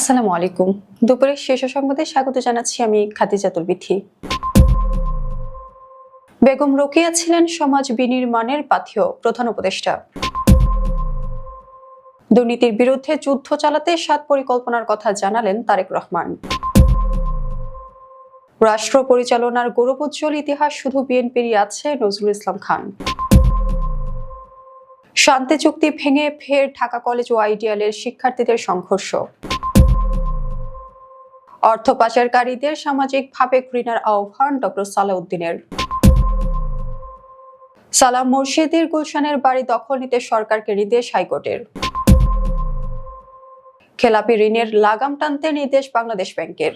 আসসালামু আলাইকুম। দুপুরের শেষ সংবাদে স্বাগত জানাচ্ছি আমি খাদিজাতুল বিথি বেগম রোকেয়া ছিলেন সমাজ বিনির্মাণের পাথেয় প্রধান উপদেষ্টা। দুর্নীতির বিরুদ্ধে যুদ্ধ চালাতে সাত পরিকল্পনার কথা জানালেন তারেক রহমান। রাষ্ট্র পরিচালনার গৌরবোজ্জ্বল ইতিহাস শুধু বিএনপিরই আছে, নজরুল ইসলাম খান। শান্তি চুক্তি ভেঙে ফের ঢাকা কলেজ ও আইডিয়ালের শিক্ষার্থীদের সংঘর্ষ। অর্থ পাচারকারীদের সামাজিকভাবে ঘৃণার আহ্বান ডক্টর সালাউদ্দিনের। সালাম মুর্শিদের গুলশানের বাড়ি দখল নিতে সরকারকে নির্দেশ হাইকোর্টের। খেলাপি ঋণের লাগাম টানতে নির্দেশ বাংলাদেশ ব্যাংকের।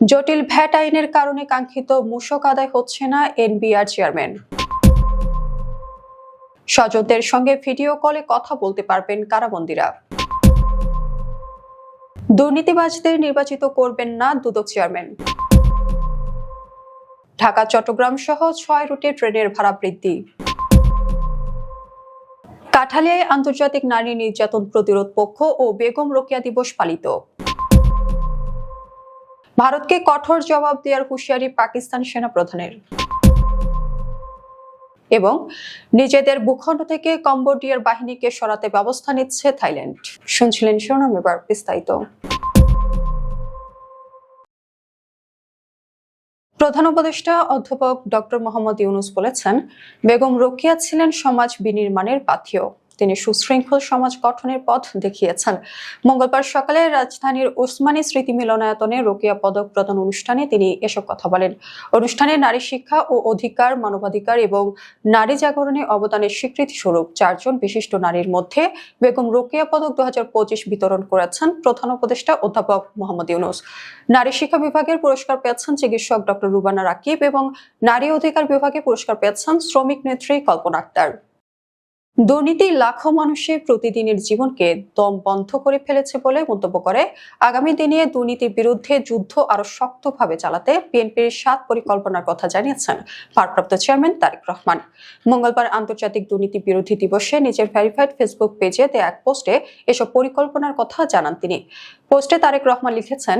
জটিল ভ্যাট আইনের কারণে কাঙ্ক্ষিত মূসক আদায় হচ্ছে না এনবিআর চেয়ারম্যান। স্বজনদের সঙ্গে ভিডিও কলে কথা বলতে পারবেন কারাবন্দীরা। দুর্নীতিবাজদের নির্বাচিত করবেন না দুদক চেয়ারম্যান। ঢাকা, চট্টগ্রাম সহ ছয় রুটে ট্রেনের ভাড়া বৃদ্ধি। কাঠালিয়ায় আন্তর্জাতিক নারী নির্যাতন প্রতিরোধ পক্ষ ও বেগম রোকেয়া দিবস পালিত। ভারতকে কঠোর জবাব দেওয়ার হুঁশিয়ারি পাকিস্তান সেনা প্রধানের এবং নিজেদের ভূখণ্ড থেকে কম্বোডিয়ার বাহিনীকে সরাতে ব্যবস্থা নিচ্ছে থাইল্যান্ড। শুনছিলেন সোনাম এবার বিস্তারিত। প্রধান উপদেষ্টা অধ্যাপক ডক্টর মোহাম্মদ ইউনুস বলেছেন, বেগম রোকিয়া ছিলেন সমাজ বিনির্মাণের পাথেয় তিনি সুশৃঙ্খল সমাজ গঠনের পথ দেখিয়েছেন। মঙ্গলবার সকালে রাজধানীর ওসমানী স্মৃতি মিলনায়তনে রোকেয়া পদক প্রদান অনুষ্ঠানে তিনি এসব কথা বলেন। অনুষ্ঠানে নারী শিক্ষা ও অধিকার, মানবাধিকার এবং নারী জাগরণে অবদানের স্বীকৃতি স্বরূপ চারজন বিশিষ্ট নারীর মধ্যে বেগম রোকেয়া পদক দু হাজার পঁচিশ বিতরণ করেছেন প্রধান উপদেষ্টা অধ্যাপক মোহাম্মদ ইউনুস। নারী শিক্ষা বিভাগের পুরস্কার পেয়েছেন চিকিৎসক ডক্টর রুবানা রাকিব এবং নারী অধিকার বিভাগে পুরস্কার পেয়েছেন শ্রমিক নেত্রী কল্পনা আক্তার। দুর্নীতি লাখো মানুষের প্রতিদিনের জীবনকে দম বন্ধ করে ফেলেছে বলে মন্তব্য করে আগামী দিনে দুর্নীতির বিরুদ্ধে যুদ্ধ আরও শক্তভাবে চালাতে বিএনপির সাত পরিকল্পনার কথা জানিয়েছেন ভারপ্রাপ্ত চেয়ারম্যান তারেক রহমান। মঙ্গলবার আন্তর্জাতিক দুর্নীতি বিরোধী দিবসে নিজের ভেরিফাইড ফেসবুক পেজে দেয়া এক পোস্টে এসব পরিকল্পনার কথা জানান তিনি। পোস্টে তারেক রহমান লিখেছেন,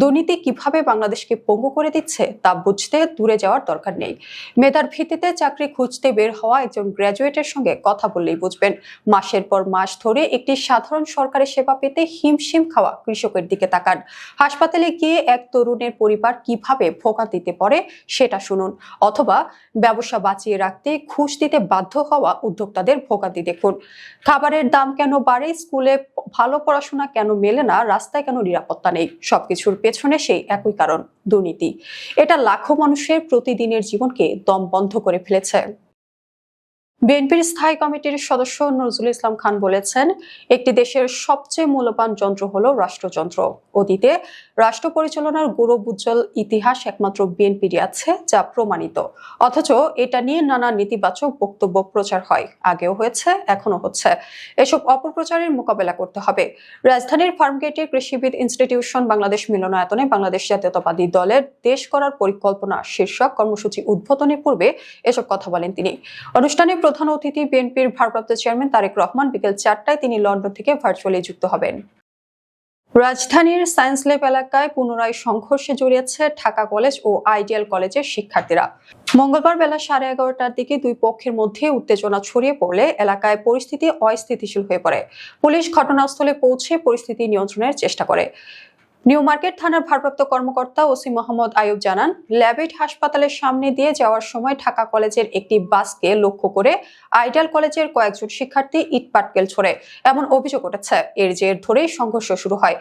দুর্নীতি কীভাবে বাংলাদেশকে পঙ্গু করে দিচ্ছে তা বুঝতে দূরে যাওয়ার দরকার নেই। মেধার ভিত্তিতে চাকরি খুঁজতে বের হওয়া একজন গ্র্যাজুয়েটের সঙ্গে কথা বললেই বুঝবেন। মাসের পর মাস ধরে একটি সাধারণ সরকারি সেবা পেতে হিমশিম খাওয়া কৃষকের দিকে তাকান। হাসপাতালে গিয়ে এক তরুণের পরিবার কীভাবে ভোগান্তিতে পড়ে সেটা শুনুন, অথবা ব্যবসা বাঁচিয়ে রাখতে ঘুষ দিতে বাধ্য হওয়া উদ্যোক্তাদের ভোগান্তি দেখুন। খাবারের দাম কেন বাড়ে, স্কুলে ভালো পড়াশোনা কেন মেলে না রাস্তায় কেন নিরাপত্তা নেই? সবকিছুর পেছনে সেই একই কারণ, দুর্নীতি। এটা লাখো মানুষের প্রতিদিনের জীবনকে দম বন্ধ করে ফেলেছে। বিএনপির স্থায়ী কমিটির সদস্য নজরুল ইসলাম খান বলেছেন, একটি দেশের সবচেয়ে মূল্যবান যন্ত্র হলো রাষ্ট্রযন্ত্র। অতীতে রাষ্ট্র পরিচালনার গৌরব উজ্জ্বল ইতিহাস একমাত্র বিএনপিরই আছে যা প্রমাণিত। অথচ এটা নিয়ে নানা নেতিবাচক বক্তব্য প্রচার হয়, আগেও হয়েছে এখনও হচ্ছে। এসব অপপ্রচারের মোকাবেলা করতে হবে। রাজধানীর ফার্মগেটে কৃষিবিদ ইনস্টিটিউশন বাংলাদেশ মিলনায়তনে বাংলাদেশ জাতীয়তাবাদী দলের দেশ করার পরিকল্পনা শীর্ষক কর্মসূচি উদ্বোধনের পূর্বে এসব কথা বলেন তিনি। অনুষ্ঠানে প্রধান অতিথি বিএনপির ভারপ্রাপ্ত চেয়ারম্যান তারেক রহমান বিকেল চারটায় তিনি লন্ডন থেকে ভার্চুয়ালি যুক্ত হবেন। রাজধানীর সায়েন্স ল্যাব এলাকায় পুনরায় সংঘর্ষে জড়িয়েছে ঢাকা কলেজ ও আইডিয়াল কলেজের শিক্ষার্থীরা। মঙ্গলবার বেলা সাড়ে এগারোটার দিকে দুই পক্ষের মধ্যে উত্তেজনা ছড়িয়ে পড়লে এলাকায় পরিস্থিতি অস্থিতিশীল হয়ে পড়ে। পুলিশ ঘটনাস্থলে পৌঁছে পরিস্থিতি নিয়ন্ত্রণের চেষ্টা করে। নিউ মার্কেট থানার ভারপ্রাপ্ত কর্মকর্তা ওসি মোহাম্মদ আয়ুব জানান, ল্যাবেট হাসপাতালের সামনে দিয়ে যাওয়ার সময় ঢাকা কলেজের একটি বাসকে লক্ষ্য করে আইডিয়াল কলেজের কয়েকজন শিক্ষার্থী ইট পাটকেল ছড়ে। এমন অভিযোগ উঠেছে। এর জের ধরেই সংঘর্ষ শুরু হয়।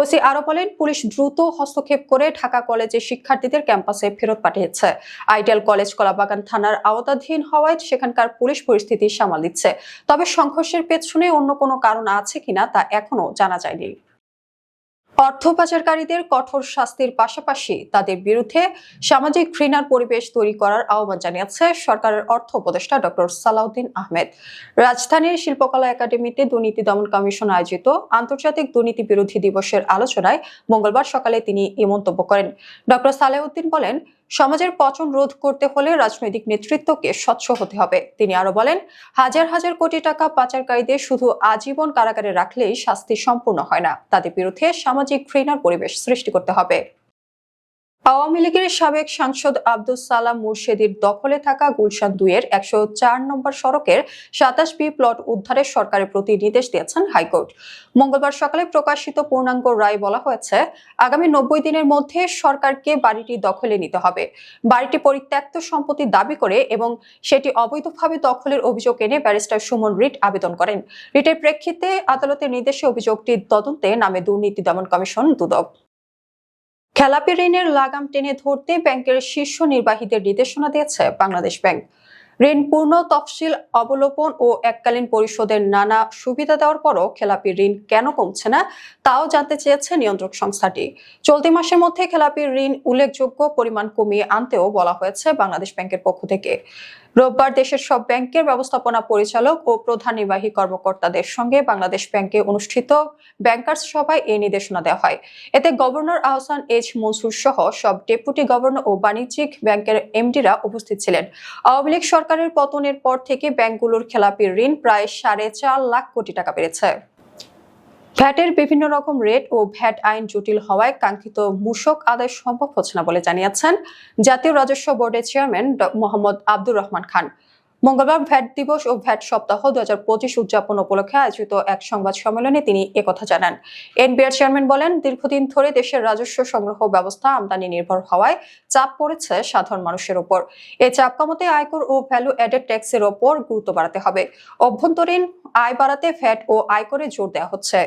ওসি আরও বলেন, পুলিশ দ্রুত হস্তক্ষেপ করে ঢাকা কলেজের শিক্ষার্থীদের ক্যাম্পাসে ফেরত পাঠিয়েছে। আইডিয়াল কলেজ কলাবাগান থানার আওতাধীন হওয়ায় সেখানকার পুলিশ পরিস্থিতি সামাল দিচ্ছে। তবে সংঘর্ষের পেছনে অন্য কোনো কারণ আছে কিনা তা এখনও জানা যায়নি। অর্থ পাচারকারীদের কঠোর শাস্তির পাশাপাশি তাদের বিরুদ্ধে সামাজিক ঘৃণার পরিবেশ তৈরি করার আহ্বান জানিয়েছে সরকারের অর্থ উপদেষ্টা ডক্টর সালাউদ্দিন আহমেদ। রাজধানীর শিল্পকলা একাডেমিতে দুর্নীতি দমন কমিশন আয়োজিত আন্তর্জাতিক দুর্নীতি বিরোধী দিবসের আলোচনায় মঙ্গলবার সকালে তিনি এ মন্তব্য করেন। ডক্টর সালাউদ্দিন বলেন সমাজের পচন রোধ করতে হলে রাজনৈতিক নেতৃত্বকে স্বচ্ছ হতে হবে। তিনি আরও বলেন, হাজার হাজার কোটি টাকা পাচারকারীদের শুধু আজীবন কারাগারে রাখলেই শাস্তি সম্পূর্ণ হয় না। তাদের বিরুদ্ধে সামাজিক ঘৃণার পরিবেশ সৃষ্টি করতে হবে। আওয়ামী লীগের সাবেক সাংসদ আব্দুল সালাম মুর্শেদির দখলে থাকা গুলশান দুইয়ের একশো চার নম্বর সড়কের সাতাশ বি প্লট উদ্ধারের সরকারের প্রতি নির্দেশ দিয়েছেন হাইকোর্ট। মঙ্গলবার সকালে প্রকাশিত পূর্ণাঙ্গ রায় বলা হয়েছে, আগামী নব্বই দিনের মধ্যে সরকারকে বাড়িটি দখলে নিতে হবে। বাড়িটি পরিত্যক্ত সম্পত্তি দাবি করে এবং সেটি অবৈধভাবে দখলের অভিযোগ এনে ব্যারিস্টার সুমন রিট আবেদন করেন। রিটের প্রেক্ষিতে আদালতের নির্দেশে অভিযোগটি তদন্তে নামে দুর্নীতি দমন কমিশন দুদক। খেলাপি ঋণের লাগাম টেনে ধরতে ব্যাংকের শীর্ষ নির্বাহীদের নির্দেশনা দিয়েছে বাংলাদেশ ব্যাংক। ঋণ পূর্ণ, তফসিল, অবলোপন ও এককালীন পরিশোধের নানা সুবিধা দেওয়ার পরও খেলাপি ঋণ কেন কমছে না, তাও জানতে চেয়েছে নিয়ন্ত্রক সংস্থাটি। চলতি মাসের মধ্যে খেলাপি ঋণ উল্লেখযোগ্য পরিমাণ কমিয়ে আনতেও বলা হয়েছে বাংলাদেশ ব্যাংকের পক্ষ থেকে। রোববার দেশের সব ব্যাংকের ব্যবস্থাপনা পরিচালক ও প্রধান নির্বাহী কর্মকর্তাদের সঙ্গে বাংলাদেশ ব্যাংকে অনুষ্ঠিত ব্যাংকার্স সভায় এই নির্দেশনা দেওয়া হয়। এতে গভর্নর আহসান এইচ মনসুর সহ সব ডেপুটি গভর্নর ও বাণিজ্যিক ব্যাংকের এমডিরা উপস্থিত ছিলেন। আওয়ামী লীগ সরকারের পতনের পর থেকে ব্যাংকগুলোর খেলাপি ঋণ প্রায় সাড়ে চার লাখ কোটি টাকা বেড়েছে। ভ্যাটের বিভিন্ন রকম রেট ও ভ্যাট আইন জটিল হওয়ায় কাঙ্ক্ষিত মূসক আদায় সম্ভব হচ্ছে না বলে জানিয়েছেন জাতীয় রাজস্ব বোর্ডের চেয়ারম্যান মোহাম্মদ আব্দুর রহমান খান। মঙ্গলবার ভ্যাট দিবস ও ভ্যাট সপ্তাহ দু হাজার পঁচিশ উদযাপন উপলক্ষে আয়োজিত এক সংবাদ সম্মেলনে তিনি একথা জানান। এনবিআর চেয়ারম্যান বলেন, দীর্ঘদিন ধরে দেশের রাজস্ব সংগ্রহ ব্যবস্থা আমদানি নির্ভর হওয়ায় চাপ পড়েছে সাধারণ মানুষের উপর এই চাপ কমাতে আয়কর ও ভ্যালু অ্যাডেড ট্যাক্সের ওপর গুরুত্ব বাড়াতে হবে। অভ্যন্তরীণ আয় বাড়াতে ভ্যাট ও আয়করে জোর দেওয়া হচ্ছে।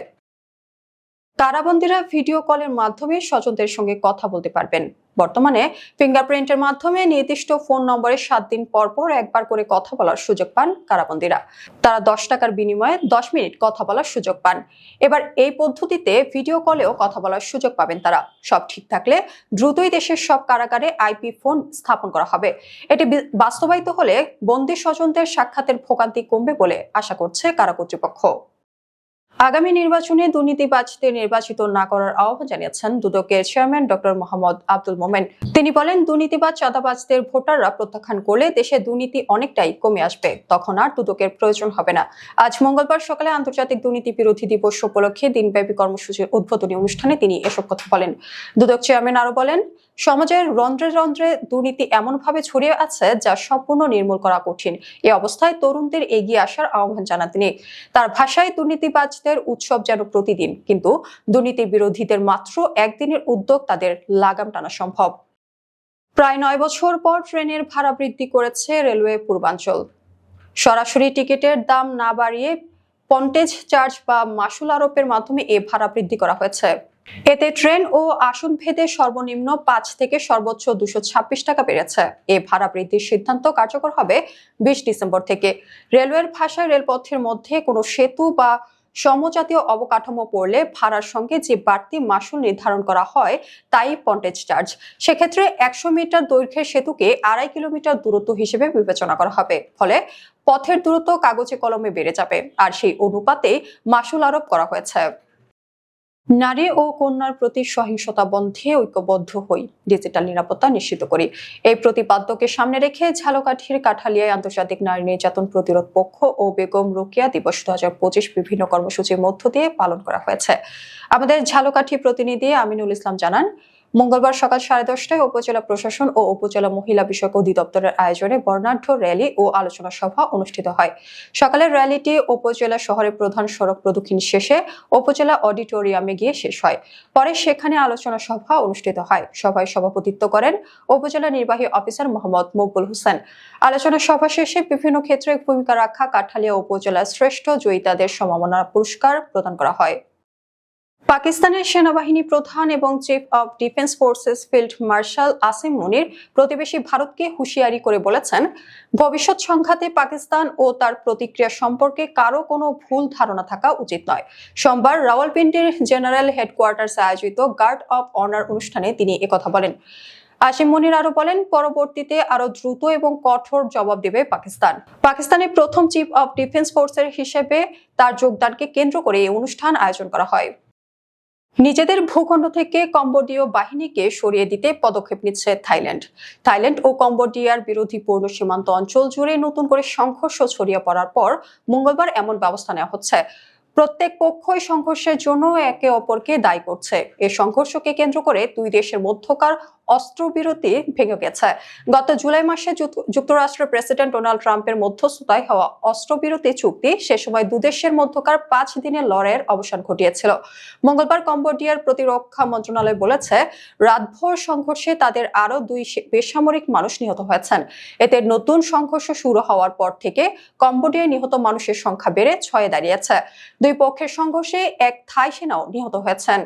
কারাবন্দীরা ভিডিও কলের মাধ্যমে স্বজনদের সঙ্গে কথা বলতে পারবেন। বর্তমানে ফিঙ্গারপ্রিন্টের মাধ্যমে নির্দিষ্ট ফোন নম্বরে সাত দিন পর পর একবার করে কথা বলার সুযোগ পান কারাবন্দীরা তারা দশ টাকার বিনিময়ে দশ মিনিট কথা বলার সুযোগ পান। এবার এই পদ্ধতিতে ভিডিও কলেও কথা বলার সুযোগ পাবেন তারা। সব ঠিক থাকলে দ্রুতই দেশের সব কারাগারে আইপি ফোন স্থাপন করা হবে। এটি বাস্তবায়িত হলে বন্দী স্বজনদের সাক্ষাতের ভোগান্তি কমবে বলে আশা করছে কারা কর্তৃপক্ষ। আগামী নির্বাচনে দুর্নীতিবাজদের নির্বাচিত না করার আহ্বান জানিয়েছেন দুদকের চেয়ারম্যান ডক্টর মোহাম্মদ আব্দুল মোমেন। তিনি বলেন, দুর্নীতিবাজ, চাঁদাবাজদের ভোটাররা প্রত্যাখ্যান করলে দেশে দুর্নীতি অনেকটাই কমে আসবে। তখন আর দুদকের প্রয়োজন হবে না। আজ মঙ্গলবার সকালে আন্তর্জাতিক দুর্নীতি বিরোধী দিবস উপলক্ষে দিনব্যাপী কর্মসূচির উদ্বোধনী অনুষ্ঠানে তিনি এসব কথা বলেন। দুদক চেয়ারম্যান আরও বলেন, সমাজের রন্ধ্রে রন্ধ্রে দুর্নীতি এমনভাবে ছড়িয়ে আছে যা সম্পূর্ণ নির্মূল করা কঠিন। এই অবস্থায় তরুণদের এগিয়ে আসার আহ্বান জানান তিনি। তার ভাষায় দুর্নীতিবাজদের উৎসব যেন প্রতিদিন, কিন্তু দুর্নীতি বিরোধীদের মাত্র একদিনের উদ্যোগ তাদের লাগাম টানা সম্ভব। প্রায় নয় বছর পর ট্রেনের ভাড়া বৃদ্ধি করেছে রেলওয়ে পূর্বাঞ্চল। সরাসরি টিকিটের দাম না বাড়িয়ে পন্টেজ চার্জ বা মাসুল আরোপের মাধ্যমে এ ভাড়া বৃদ্ধি করা হয়েছে। এতে ট্রেন ও আসন ভেদে সর্বনিম্ন পাঁচ থেকে সর্বোচ্চ দুশো ছাব্বিশ টাকা বেড়েছে। এ ভাড়া বৃদ্ধির সিদ্ধান্ত কার্যকর হবে বিশ ডিসেম্বর থেকে। রেলওয়ের ভাষায় রেলপথের মধ্যে কোনো সেতু বা সমজাতীয় অবকাঠামো পড়লে ভাড়ার সঙ্গে যে বাড়তি মাসুল নির্ধারণ করা হয়, তাই পন্টেজ চার্জ। সেক্ষেত্রে একশো মিটার দৈর্ঘ্যের সেতুকে আড়াই কিলোমিটার দূরত্ব হিসেবে বিবেচনা করা হবে। ফলে পথের দূরত্ব কাগজে কলমে বেড়ে যাবে। আর সেই অনুপাতে মাসুল আরোপ করা হয়েছে। নারী ও কন্যার প্রতি সহিংসতা বন্ধে ঐক্যবদ্ধ হই ডিজিটাল নিরাপত্তা নিশ্চিত করি। এই প্রতিপাদ্যকে সামনে রেখে ঝালকাঠির, কাঠালিয়ায় আন্তর্জাতিক নারী নির্যাতন প্রতিরোধ পক্ষ ও বেগম রোকিয়া দিবস দু হাজার পঁচিশ বিভিন্ন কর্মসূচির মধ্য দিয়ে পালন করা হয়েছে। আমাদের ঝালকাঠি প্রতিনিধি আমিনুল ইসলাম জানান মঙ্গলবার সকাল সাড়ে দশটায় উপজেলা প্রশাসন ও উপজেলা মহিলা বিষয়ক অধিদপ্তরের আয়োজনে বর্ণাঢ্য র্যালি ও আলোচনা সভা অনুষ্ঠিত হয়। সকালের র্যালিটি উপজেলা শহরের প্রধান সড়ক প্রদক্ষিণ শেষে উপজেলা অডিটোরিয়ামে গিয়ে শেষ হয়। পরে সেখানে আলোচনা সভা অনুষ্ঠিত হয়। সভায় সভাপতিত্ব করেন উপজেলা নির্বাহী অফিসার মোহাম্মদ মকবুল হোসেন। আলোচনা সভা শেষে বিভিন্ন ক্ষেত্রে ভূমিকা রাখা কাঠালিয়া উপজেলার শ্রেষ্ঠ জয়িতাদের সম্মাননা পুরস্কার প্রদান করা হয়। পাকিস্তানের সেনাবাহিনী প্রধান এবং chief of defence forces field marshal Asim Munir প্রতিবেশী ভারতকে হুঁশিয়ারি করে বলেছেন, ভবিষ্যৎ সংঘাতে পাকিস্তান ও তার প্রতিক্রিয়া সম্পর্কে কারও কোনো ভুল ধারণা থাকা উচিত নয়। সোমবার রাওয়ালপিন্ডির জেনারেল হেডকোয়ার্টার্সে আয়োজিত গার্ড অব অনার অনুষ্ঠানে তিনি একথা বলেন। আসিম মনির আরও বলেন, পরবর্তীতে আরও দ্রুত এবং কঠোর জবাব দেবে পাকিস্তান। পাকিস্তানের প্রথম চিফ অব ডিফেন্স ফোর্সের হিসেবে তার যোগদানকে কেন্দ্র করে এই অনুষ্ঠান আয়োজন করা হয়। নিজেদের ভূখণ্ড থেকে কম্বোডীয় বাহিনীকে সরিয়ে দিতে পদক্ষেপ নিচ্ছে থাইল্যান্ড। থাইল্যান্ড ও কম্বোডিয়ার বিরোধী পূর্ণ সীমান্ত অঞ্চল জুড়ে নতুন করে সংঘর্ষ ছড়িয়ে পড়ার পর মঙ্গলবার এমন ব্যবস্থা নেওয়া হচ্ছে। প্রত্যেক পক্ষই সংঘর্ষের জন্য একে অপরকে দায়ী করছে। এ সংঘর্ষকে কেন্দ্র করে দুই দেশের মধ্যকার অস্ত্রবিরতি ভেঙে গেছে। গত জুলাই মাসে যুক্ত- যুক্তরাষ্ট্রের প্রেসিডেন্ট ডোনাল্ড ট্রাম্পের মধ্যস্থতায় হওয়া অস্ত্রবিরতি চুক্তি সে সময় দুদেশের মধ্যকার পাঁচ দিনের লড়াইয়ের অবসান ঘটিয়েছিল। মঙ্গলবার কম্বোডিয়ার প্রতিরক্ষা মন্ত্রণালয় বলেছে, রাতভর সংঘর্ষে তাদের আরও দুই বেসামরিক মানুষ নিহত হয়েছেন। এতে নতুন সংঘর্ষ শুরু হওয়ার পর থেকে কম্বোডিয়ায় নিহত মানুষের সংখ্যা বেড়ে ছয়ে দাঁড়িয়েছে। দুই পক্ষের সংঘর্ষে এক থাই সেনাও নিহত হয়েছেন।